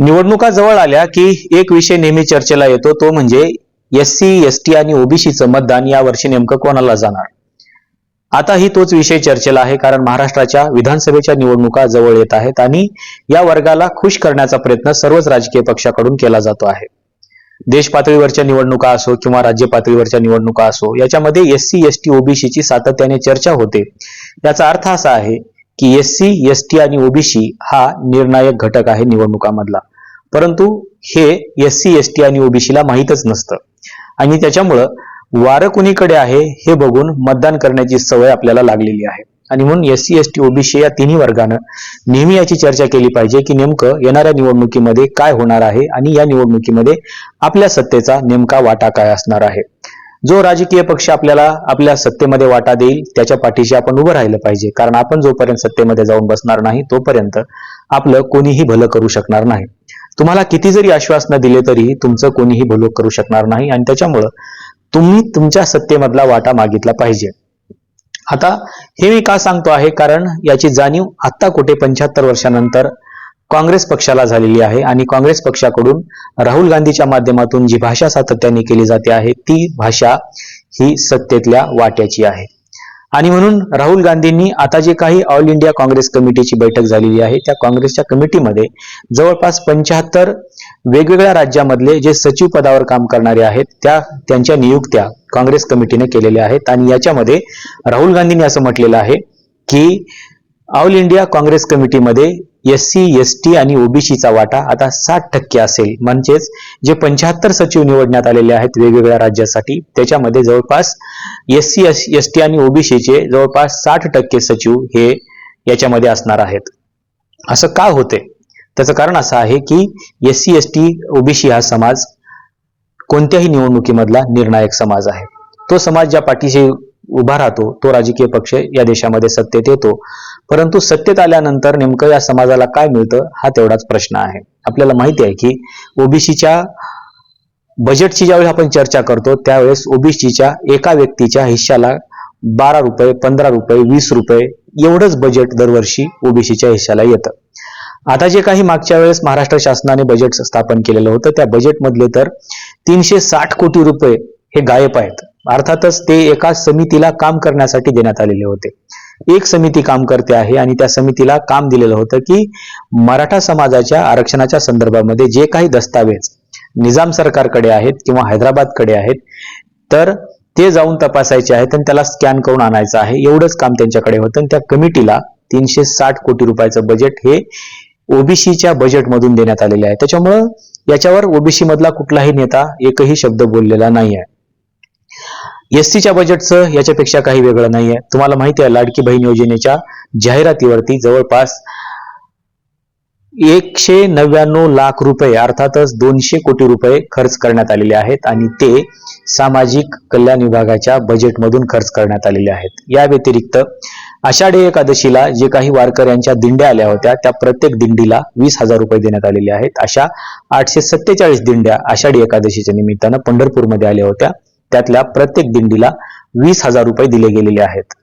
निवडणुका जवळ आल्या की एक विषय नेहमी चर्चेला येतो तो म्हणजे एस सी एस टी आणि ओबीसीचं मतदान या वर्षी नेमकं कोणाला जाणार? आताही तोच विषय चर्चेला आहे कारण महाराष्ट्राच्या विधानसभेच्या निवडणुका जवळ येत आहेत आणि या वर्गाला खुश करण्याचा प्रयत्न सर्वच राजकीय पक्षाकडून केला जातो आहे. देश पातळीवरच्या निवडणुका असो किंवा राज्य पातळीवरच्या निवडणुका असो याच्यामध्ये एस सी एस टी ओबीसीची सातत्याने चर्चा होते. याचा अर्थ असा आहे की एस सी एस टी आणि ओबीसी हा निर्णायक घटक आहे निवडणुकामधला. परंतु हे एस सी एस टी आणि ओबीसीला माहीतच नसतं. आणि त्याच्यामुळं वारं कुणीकडे आहे हे बघून मतदान करण्याची सवय आपल्याला लागलेली आहे. आणि म्हणून S C S T OBC या तिन्ही वर्गानं नेहमी याची चर्चा केली पाहिजे की नेमकं येणाऱ्या निवडणुकीमध्ये काय होणार आहे आणि या निवडणुकीमध्ये आपल्या सत्तेचा नेमका वाटा काय असणार आहे. जो राजकीय पक्ष आपल्याला आपल्या सत्तेमध्ये वाटा देईल त्याच्या पाठीशी आपण उभं राहिलं पाहिजे. कारण आपण जोपर्यंत सत्तेमध्ये जाऊन बसणार नाही तोपर्यंत आपलं कोणीही भलं करू शकणार नाही. तुम्हाला किती जरी आश्वासनं दिले तरी तुमचं कोणीही भलोक करू शकणार नाही आणि त्याच्यामुळं तुम्ही तुमच्या सत्तेमधला वाटा मागितला पाहिजे. आता हे मी का सांगतो आहे? कारण याची जाणीव आत्ता कुठे पंच्याहत्तर वर्षानंतर काँग्रेस पक्षाला झालेली आहे आणि काँग्रेस पक्षाकडून राहुल गांधीच्या माध्यमातून जी भाषा सातत्याने केली जाते आहे ती भाषा ही सत्तेतल्या वाट्याची आहे. आणि म्हणून राहुल गांधींनी आता जे काही ऑल इंडिया काँग्रेस कमिटीची बैठक झालेली आहे त्या काँग्रेसच्या कमिटीमध्ये जवळपास पंच्याहत्तर वेगवेगळ्या राज्यामधले जे सचिव पदावर काम करणारे आहेत त्या त्यांच्या नियुक्त्या काँग्रेस कमिटीने केलेल्या आहेत. आणि याच्यामध्ये राहुल गांधींनी असं म्हटलेलं आहे की ऑल इंडिया काँग्रेस कमिटीमध्ये एस सी एस टी आणि ओबीसीचा वाटा आता साठ टक्के असेल. म्हणजेच जे पंच्याहत्तर सचिव निवडण्यात आलेले आहेत वेगवेगळ्या राज्यासाठी त्याच्यामध्ये जवळपास एस सी एस टी आणि ओबीसीचे जवळपास साठ टक्के सचिव हे याच्यामध्ये असणार आहेत. असं का होते? त्याचं कारण असं आहे की S C S T OBC हा समाज कोणत्याही निवडणुकीमधला निर्णायक समाज आहे. तो समाज ज्या पाठीशी उभा राहतो तो राजकीय पक्ष या देशामध्ये सत्तेत येतो. परंतु सत्तेत आल्यानंतर नेमकं या समाजाला काय मिळतं हा तेवढाच प्रश्न आहे. आपल्याला माहिती आहे की ओबीसीच्या बजेटची ज्यावेळी आपण चर्चा करतो त्यावेळेस ओबीसीच्या एका व्यक्तीच्या हिश्श्याला बारा रुपये पंधरा रुपये वीस रुपये एवढंच बजेट दरवर्षी ओबीसीच्या हिश्श्याला येतं. आता जे काही मागच्या वेळेस महाराष्ट्र शासनाने बजेट स्थापन केलेलं होतं त्या बजेटमधले तर तीनशे साठ कोटी रुपये हे गायब आहेत. अर्थातच ते एका समितीला काम करण्यासाठी देण्यात आलेले होते. एक समिती काम करते आहे आणि त्या समितीला काम दिलेलं होतं की मराठा समाजाच्या आरक्षणाच्या संदर्भामध्ये जे काही दस्तावेज निजाम सरकारकडे आहेत किंवा हैदराबादकडे आहेत तर ते जाऊन तपासायचे आहेत आणि त्याला स्कॅन करून आणायचं आहे. एवढंच काम त्यांच्याकडे होतं आणि त्या कमिटीला तीनशे साठ कोटी रुपयाचं बजेट हे ओबीसीच्या बजेटमधून देण्यात आलेले आहे. त्याच्यामुळं याच्यावर ओबीसी मधला कुठलाही नेता एकही शब्द बोललेला नाही आहे एसटीच्या बजेटचं याच्यापेक्षा काही वेगळं नाहीये. तुम्हाला माहिती आहे लाडकी बहीण योजनेच्या जाहिरातीवरती जवळपास एकशे नव्याण्णव लाख रुपये अर्थातच दोनशे कोटी रुपये खर्च करण्यात आलेले आहेत आणि ते सामाजिक कल्याण विभागाच्या बजेटमधून खर्च करण्यात आलेले आहेत. या व्यतिरिक्त आषाढी एकादशीला जे काही वारकऱ्यांच्या दिंड्या आल्या होत्या त्या प्रत्येक दिंडीला वीस हजार रुपये देण्यात आलेले आहेत. अशा आठशे सत्तेचाळीस दिंड्या आषाढी एकादशीच्या निमित्तानं पंढरपूरमध्ये आल्या होत्या. त्यातल्या प्रत्येक दिंडीला वीस हजार रुपये दिले गेलेले आहेत.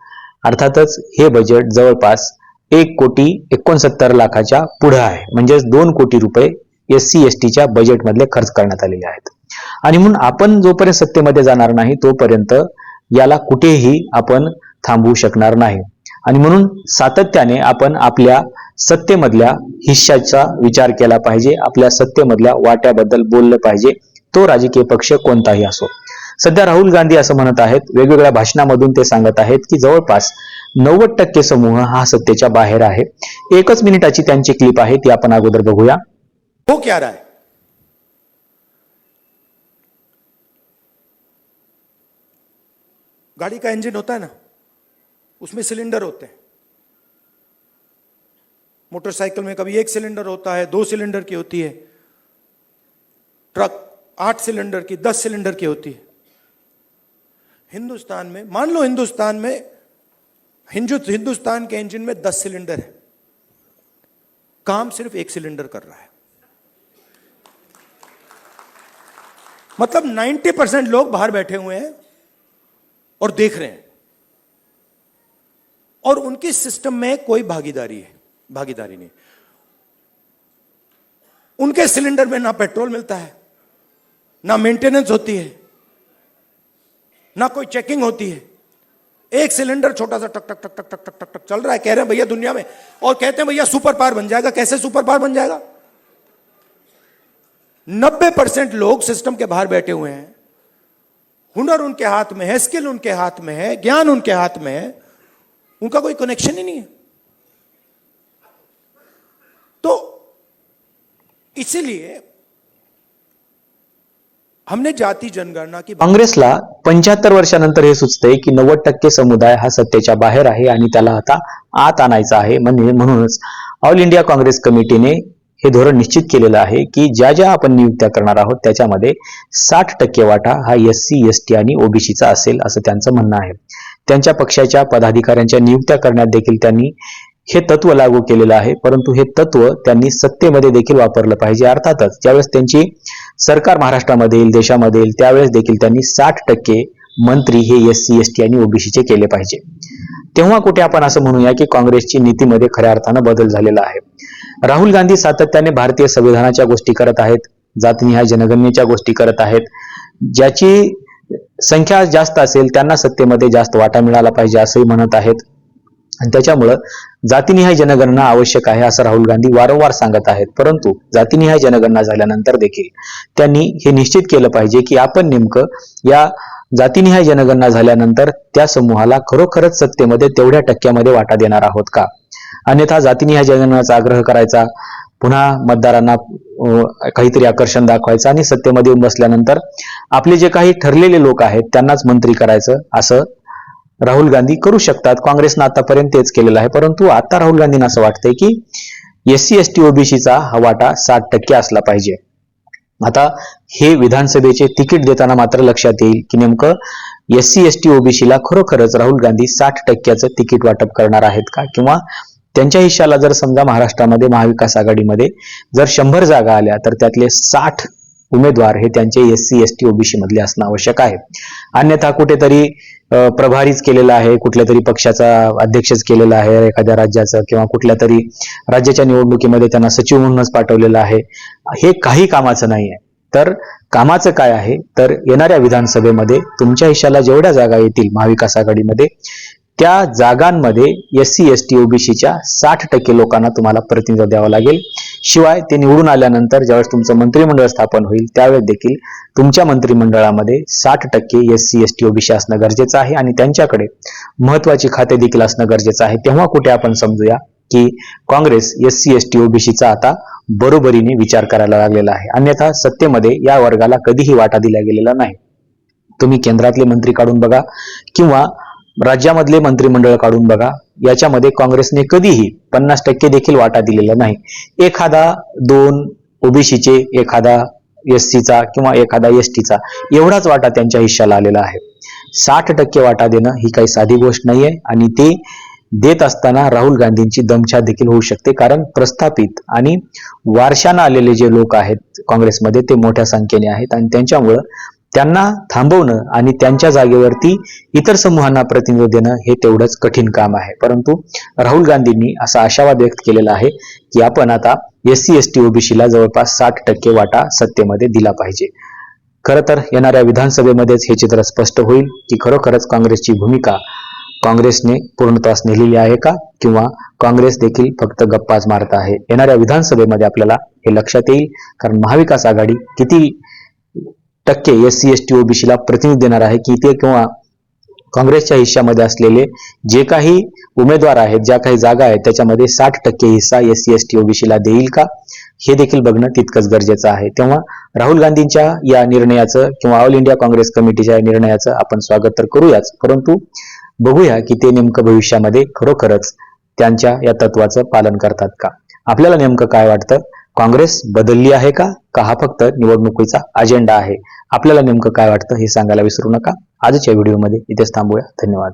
अर्थातच हे बजेट जवळपास एक कोटी एकोणसत्तर लाखाच्या पुढे आहे. म्हणजेच दोन कोटी रुपये एस सी एस टीच्या बजेटमधले खर्च करण्यात आलेले आहेत. आणि म्हणून आपण जोपर्यंत सत्तेमध्ये जाणार नाही तोपर्यंत याला कुठेही आपण थांबवू शकणार नाही. आणि म्हणून सातत्याने आपण आपल्या सत्तेमधल्या हिश्श्याचा विचार केला पाहिजे. आपल्या सत्तेमधल्या वाट्याबद्दल बोललं पाहिजे. तो राजकीय पक्ष कोणताही असो. सध्या राहुल गांधी असं म्हणत आहेत वेगवेगळ्या भाषणामधून ते सांगत आहेत की जवळपास नव्वद टक्के समूह हा सत्तेच्या बाहेर आहे. एकच मिनिटाची त्यांची क्लिप आहे ती आपण अगोदर बघूया. हो क्या राय गाड़ी का इंजन होता है ना उसमें सिलेंडर होते हैं। मोटरसाइकिल में कभी एक सिलेंडर होता है दो सिलेंडर की होती है। ट्रक आठ सिलेंडर की दस सिलेंडर की होती है। हिंदुस्तान में, मान लो हिंदुस्तान में हिंदु हिंदुस्तान के इंजन में दस सिलेंडर है। काम सिर्फ़ एक सिलेंडर कर रहा है। मतलब 90 परसेंट लोग बाहर बैठे हुए हैं और देख रहे हैं। और उनके सिस्टम में कोई भागीदारी है, भागीदारी नहीं। उनके सिलेंडर में ना पेट्रोल मिलता है, ना मेंटेनेंस होती है। ना कोई चेकिंग होती है। एक सिलेंडर छोटा सा टक टक टक टक टक टक टक टक चल रहा है, कह रहे हैं, भैया, दुनिया में। और कहते हैं, भैया सुपर पावर बन जाएगा। कैसे सुपर पावर बन जाएगा? नब्बे परसेंट लोग सिस्टम के बाहर बैठे हुए हैं। हुनर उनके हाथ में है स्किल उनके हाथ में है, ज्ञान उनके हाथ में है, उनका कोई कनेक्शन ही नहीं है। तो इसीलिए हमने जाती जनगणना की काँग्रेसला पंच्याहत्तर वर्षानंतर हे सुचतंय की नव्वद टक्के समुदाय हा सत्तेच्या बाहेर आहे आणि त्याला आता आत आणायचा आहे म्हणजे म्हणूनच ऑल इंडिया काँग्रेस कमिटीने हे धोरण निश्चित केलेलं आहे की ज्या ज्या आपण नियुक्त्या करणार आहोत त्याच्यामध्ये साठ टक्के वाटा हा एस सी एस टी आणि ओबीसीचा असेल असं त्यांचं म्हणणं आहे. त्यांच्या पक्षाच्या पदाधिकाऱ्यांच्या नियुक्त्या करण्यात देखील त्यांनी हे तत्व लागू केलेलं आहे परंतु हे तत्व त्यांनी सत्तेमध्ये देखील वापरलं पाहिजे. अर्थातच ज्यावेळेस त्यांची सरकार महाराष्ट्रामध्ये येईल देशामध्ये येईल त्यावेळेस देखील त्यांनी साठ टक्के मंत्री हे एस सी एस टी आणि ओबीसीचे केले पाहिजे. तेव्हा कुठे आपण असं म्हणूया की काँग्रेसची नीतीमध्ये खऱ्या अर्थानं बदल झालेला आहे. राहुल गांधी सातत्याने भारतीय संविधानाच्या गोष्टी करत आहेत जातनिहाय जनगणनेच्या गोष्टी करत आहेत. ज्याची संख्या जास्त असेल त्यांना सत्तेमध्ये जास्त वाटा मिळाला पाहिजे असंही म्हणत आहेत. आणि त्याच्यामुळं जातीनिहाय जनगणना आवश्यक आहे असं राहुल गांधी वारंवार सांगत आहेत. परंतु जातीनिहाय जनगणना झाल्यानंतर देखील त्यांनी हे निश्चित केलं पाहिजे की आपण नेमकं या जातीनिहाय जनगणना झाल्यानंतर त्या समूहाला खरोखरच सत्तेमध्ये तेवढ्या टक्क्यामध्ये वाटा देणार आहोत का? अन्यथा जातीनिहाय जनगणनाचा आग्रह करायचा पुन्हा मतदारांना काहीतरी आकर्षण दाखवायचं आणि सत्तेमध्ये येऊन बसल्यानंतर आपले जे काही ठरलेले लोक आहेत त्यांनाच मंत्री करायचं असं राहुल गांधी करू शकतात. काँग्रेसनं आतापर्यंत तेच केलेलं आहे. परंतु आता राहुल गांधींना असं वाटतंय की एस सी एस टी ओबीसीचा हा वाटा साठ टक्के असला पाहिजे. आता हे विधानसभेचे तिकीट देताना मात्र लक्षात येईल की नेमकं एस सी एस टी ओबीसीला खरोखरच राहुल गांधी साठ टक्क्याचं तिकीट वाटप करणार आहेत का? किंवा त्यांच्या हिश्श्याला जर समजा महाराष्ट्रामध्ये महाविकास आघाडीमध्ये जर शंभर जागा आल्या तर त्यातले साठ उमेदवार हे त्यांचे S C S T OBC मधले असणं आवश्यक आहे. अन्यथा कुठेतरी प्रभारीच केलेला आहे कुठल्या तरी पक्षाचा अध्यक्षच केलेला आहे एखाद्या राज्याचं किंवा कुठल्या तरी राज्याच्या निवडणुकीमध्ये त्यांना सचिव म्हणूनच पाठवलेलं आहे. हे काही कामाचं नाही आहे तर कामाचं काय आहे? तर येणाऱ्या विधानसभेमध्ये तुमच्या हिशाला जेवढ्या जागा येतील महाविकास आघाडीमध्ये त्या जागांमध्ये एस सी एस टी ओबीसीच्या साठ टक्के लोकांना तुम्हाला प्रतिनिधित्व द्यावं लागेल. शिवाय ते निवडून आल्यानंतर ज्यावेळेस तुमचं मंत्रिमंडळ स्थापन होईल त्यावेळेस देखील तुमच्या मंत्रिमंडळामध्ये साठ टक्के S C S T OBC असणं गरजेचं आहे आणि त्यांच्याकडे महत्वाची खाते देखील असणं गरजेचं आहे. तेव्हा कुठे आपण समजूया की Congress S C S T ओबीसीचा आता बरोबरीने विचार करायला लागलेला आहे. अन्यथा सत्तेमध्ये या वर्गाला कधीही वाटा दिला गेलेला नाही. तुम्ही केंद्रातले मंत्री काढून बघा किंवा राज्यामधले मंत्रिमंडळ काढून बघा. याच्यामध्ये काँग्रेसने कधीही पन्नास टक्के देखील वाटा दिलेला नाही. एखादा दोन ओबीसीचे एखादा एस सीचा किंवा एखादा एस टीचा एवढाच वाटा त्यांच्या हिश्श्याला आलेला आहे. साठ टक्के वाटा देणं ही काही साधी गोष्ट नाहीये आणि ते देत असताना राहुल गांधींची दमछा देखील होऊ शकते कारण प्रस्थापित आणि वारशानं आलेले जे लोक आहेत काँग्रेसमध्ये ते मोठ्या संख्येने आहेत आणि त्यांच्यामुळं त्यांना थांबवणं आणि त्यांच्या जागेवरती इतर समूहांना प्रतिनिधित्व देणं हे तेवढंच कठीण काम आहे. परंतु राहुल गांधींनी असा आशावाद व्यक्त केलेला आहे की आपण आता एस सी एस टी ओबीसीला जवळपास साठ टक्के वाटा सत्तेमध्ये दिला पाहिजे. खरं तर येणाऱ्या विधानसभेमध्येच हे चित्र स्पष्ट होईल की खरोखरच काँग्रेसची भूमिका काँग्रेसने पूर्णत्वास नेलेली आहे का? किंवा काँग्रेस देखील फक्त गप्पाच मारत आहे? येणाऱ्या विधानसभेमध्ये आपल्याला हे लक्षात येईल कारण महाविकास आघाडी किती टक्के एस सी एस टी ओबीसीला प्रतिनिधी देणार आहे की ते किंवा काँग्रेसच्या हिश्श्यामध्ये असलेले जे काही उमेदवार आहेत ज्या काही जागा आहेत त्याच्यामध्ये साठ टक्के हिस्सा एस सी एस टी ओबीसीला देईल का? हे देखील बघणं तितकंच गरजेचं आहे. तेव्हा राहुल गांधींच्या या निर्णयाचं किंवा ऑल इंडिया काँग्रेस कमिटीच्या या निर्णयाचं आपण स्वागत तर करूयाच परंतु बघूया की ते नेमकं भविष्यामध्ये खरोखरच त्यांच्या या तत्वाचं पालन करतात का? आपल्याला नेमकं काय वाटतं? काँग्रेस बदलली आहे का? का हा फक्त निवडणुकीचा अजेंडा आहे. आपल्याला नेमकं काय वाटतं हे सांगायला विसरू नका. आजच्या व्हिडिओमध्ये इथेच थांबूया. धन्यवाद.